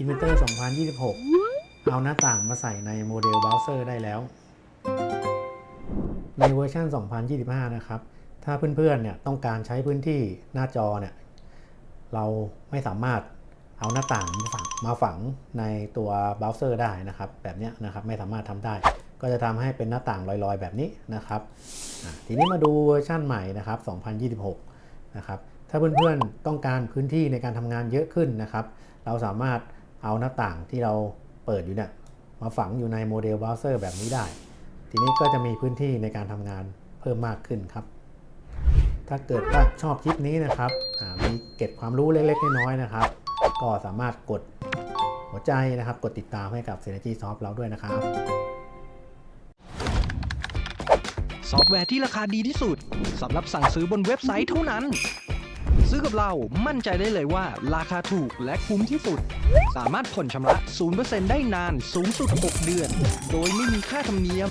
Inventor 2026 เอาหน้าต่างมาใส่ในโมเดลเบราว์เซอร์ได้แล้ว ในเวอร์ชัน2025 นะครับ ถ้าเพื่อนๆ เนี่ยต้องการใช้พื้นที่หน้าจอเนี่ย เราไม่สามารถเอาหน้าต่างมาฝังมาฝังในตัวเบราว์เซอร์ได้นะครับ แบบนี้นะครับไม่สามารถทำได้ ก็จะทำให้เป็นหน้าต่างลอยๆ แบบนี้นะครับทีนี้มาดูเวอร์ชันใหม่นะครับ 2026 นะครับถ้าเพื่อนๆต้องการพื้นที่ในการทำงานเยอะขึ้นนะครับ เราสามารถ เอาหน้าต่างที่เราเปิดอยู่เนี่ยมาฝังอยู่ในโมเดลเบราว์เซอร์แบบนี้ได้ ทีนี้ก็จะมีพื้นที่ในการทำงานเพิ่มมากขึ้นครับ ถ้าเกิดว่าชอบคลิปนี้นะครับมีเก็บความรู้เล็กๆน้อยๆนะครับ ก็สามารถกดหัวใจนะครับ กดติดตามให้กับ Synergy Soft เราด้วยนะครับ ซอฟต์แวร์ที่ราคาดีที่สุดสำหรับสั่งซื้อบนเว็บไซต์เท่านั้น ซื้อกับเรามั่นใจได้เลยว่าราคาถูกและคุ้มที่สุด สามารถผ่อนชำระ 0%ได้นานสูงสุด 6 เดือน โดยไม่มีค่าธรรมเนียม